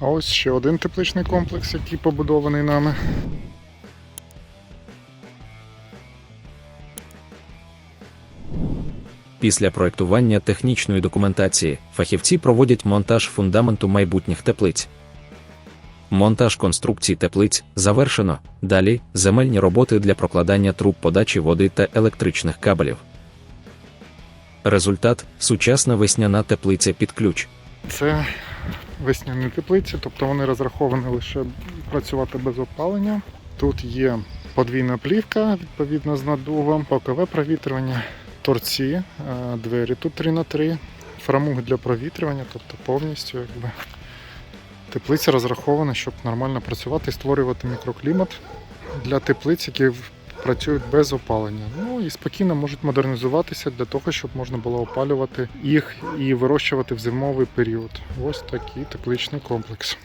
А ось ще один тепличний комплекс, який побудований нами. Після проектування технічної документації фахівці проводять монтаж фундаменту майбутніх теплиць. Монтаж конструкцій теплиць завершено. Далі земельні роботи для прокладання труб подачі води та електричних кабелів. Результат сучасна весняна теплиця під ключ. Це весняні теплиці, тобто вони розраховані лише працювати без опалення. Тут є подвійна плівка, відповідно з надувом, бокове провітрювання, торці, е, двері тут 3 на 3 фрамуги для провітрювання, тобто повністю якби. Теплиця розрахована, щоб нормально працювати і створювати мікроклімат для теплиць, які працюють без опалення. Ну і спокійно можуть модернізуватися для того, щоб можна було опалювати їх і вирощувати в зимовий період. Ось такий тепличний комплекс.